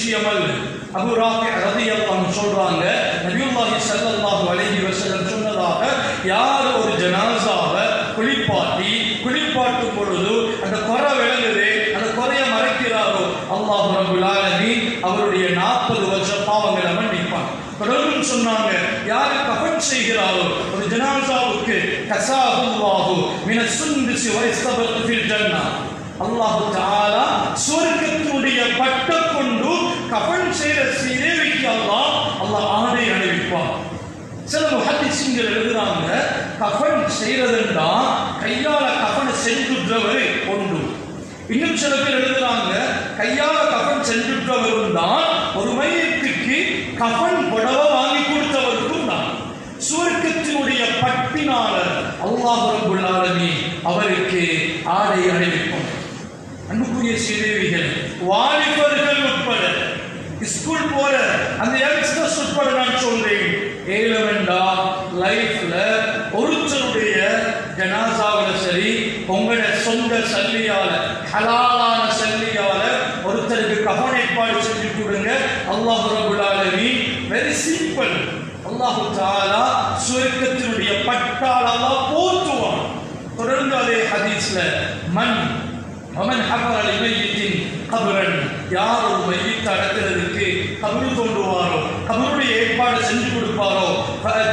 விஷயம் அல்ல அபு ராபி ரதி அல்லாஹ் சொல்றாங்க நபியுல்லாஹி ஸல்லல்லாஹு அலைஹி வஸல்லம் சொன்னதாக யார் ஒரு ஜனாசாவை குளிப்பாட்டி குளிப்பாட்டும் பொழுது அந்த குறை விளங்குது அந்த குறைய மறைக்கிறாரோ அல்லாஹ் ரபுல் ஆலமீன் அவருடைய நாற்பது வருஷ பாவங்களை மன்னிப்பான். தொடர்ந்து சொன்னாங்க யாரு கஃன் செய்கிறாரோ ஒரு ஜனாசாவுக்கு கசாஹுல்லாஹு மின சுந்திசி வைஸ்தபத்து ஃபில் ஜன்னா. அல்லாஹு தஆலா சுவர்க்கத்துடைய பட்டம் கஃன் செய்த சிதேவிக்கு அல்லாஹ் அல்லாஹ் ஆடை அணிவிப்பான். சில முஹத்திசிங்கள் எழுதுறாங்க கஃன் செய்யறதுன்றா கையால கஃன் செஞ்சுற்றவர் ஒன்று. இன்னும் சில பேர் எழுதுறாங்க கையால கஃன் செஞ்சுற்றவரும் தான் ஒரு மையத்துக்கு கஃன் புடவை வாங்கி கொடுத்தவருக்கும் தான். சுவர்க்கத்தினுடைய பட்டினாளர் அல்லாஹ் ரப்புல் அவருக்கு ஆடை அணிவிக்கும் அன்புக்குரிய சீதேவிகள் வாலிபர்கள் ஸ்கூல் போற. அந்த யங்ஸ்டர்ஸ் உட்பட நான் சொல்றேன். ஏழவெண்டா லைஃப்ல ஒருத்தருடைய ஜனாசாவில் சரி உங்களோட சொந்த சல்லியால ஹலாலான சல்லியால ஒருத்தருக்கு கவன ஏற்பாடு செஞ்சு கொடுங்க. அல்லாஹ் ரபுல் வெரி சிம்பிள் அல்லாஹு தாலா சுவர்க்கத்தினுடைய பட்டால் அல்லாஹ் போற்றுவான். தொடர்ந்து அதே ஹதீஸ்ல மண் அவன் ஹபர் மையத்தின் கபரன் யார் ஒரு மையத்தை அடக்கிறதுக்கு கபரு தோன்றுவாரோ? கபருடைய ஏற்பாடு செஞ்சு கொடுப்பாரோ?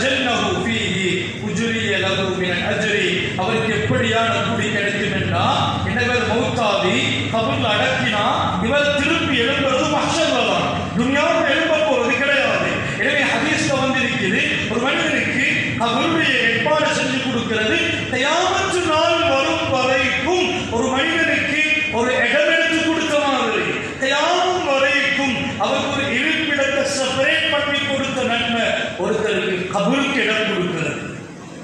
ஜன்னஹு ஃபீஹி உஜ்ரிய லஹு மின் அஜ்ரி. அவருக்கு எப்படியான கூலி கிடைக்கும் என்றால் என்னவர் மௌத்தாவி கபருல அடக்கினா இவர் திருப்பி எழும்புறது மஹ்ஷர்ல தான் துன்யாவுக்கு எழும்ப போறது கிடையாது. எனவே ஹதீஸ்ல வந்திருக்கிறது ஒரு மனிதனுக்கு அவருடைய ஏற்பாடு செஞ்சு கொடுக்கிறது. தயாமத்து நாள் வரும் வரைக்கும் ஒரு மனிதனுக்கு ஒரு இடம் எடுத்து கொடுத்த மாதிரி. தயாமும் வரைக்கும் அவருக்கு ஒரு இருப்பிடத்தை செப்பரேட் பண்ணி கொடுத்த நன்மை ஒருத்தருக்கு கபருக்கு இடம் கொடுக்கிறது.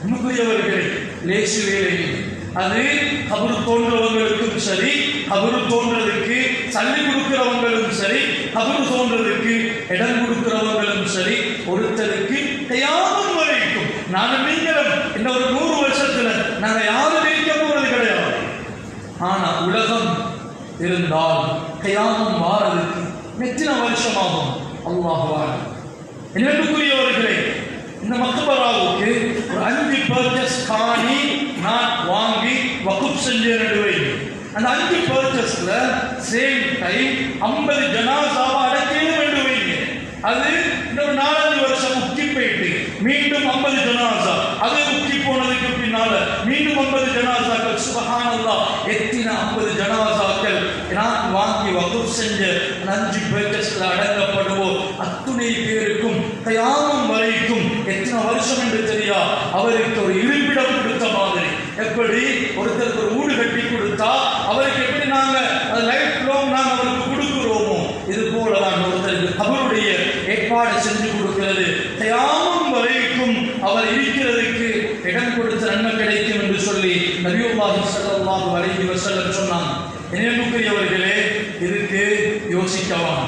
அன்புக்குரியவர்களே லேசு வேலை அது கபரு தோன்றவங்களுக்கும் சரி கபரு தோன்றதுக்கு சல்லி கொடுக்கிறவங்களுக்கும் சரி கபரு தோன்றதுக்கு இடம் கொடுக்கிறவங்க சரி ஒருத்தருக்கு தயாமம் நாங்கள் நீங்களும் இந்த ஒரு நூறு வருஷத்துல நாங்க யாரும் ஜெயிக்க போறது கிடையாது. ஆனா உலகம் இருந்தால் கையாமம் வாரதுக்கு எத்தனை வருஷமாகும். அல்லாஹுவார் என்னுக்குரியவர்களே இந்த மக்பராவுக்கு ஒரு அஞ்சு பர்ச்சஸ் காணி நான் வாங்கி வகுப் செஞ்ச நடுவை அந்த அஞ்சு பர்ச்சஸ்ல சேம் டைம் ஐம்பது ஜனாசாவை அடக்கியும் வேண்டும் வைங்க அது இன்னொரு நாலஞ்சு வருஷம் மீண்டும் ஐம்பது ஜனாசா. அது முக்கி போனதுக்கு பின்னால மீண்டும் ஐம்பது ஜனாசாக்கள் சுபகானல்லா எத்தின ஐம்பது ஜனாசாக்கள்? நான் வாங்கி வகுப் செஞ்ச அஞ்சு பேக்கஸ்ல அடங்கப்படுவோம் அத்துணை பேருக்கும் தயாமம் வரைக்கும் எத்தனை வருஷம் என்று தெரியா? அவருக்கு ஒரு இருப்பிடம் கொடுத்த மாதிரி. எப்படி? ஒருத்தருக்கு ஒரு ஊடு கட்டி கொடுத்தா அவருக்கு எப்படி நாங்க லைஃப் லாங் நாங்க அவருக்கு கொடுக்கிறோமோ? இது போல தான் ஒருத்தருக்கு அவருடைய ஏற்பாடு செஞ்சு கொடுக்கிறது. தயாமம் வரைக்கும் அவர் இருக்கிறதுக்கு இடம் கொடுத்த நன்மை கிடைக்கும் என்று சொல்லி நபியுல்லாஹி ஸல்லல்லாஹு அலைஹி வஸல்லம் சொன்னான். நினைவுக்குரியவர்களே இதுக்கு யோசிக்கலாம்.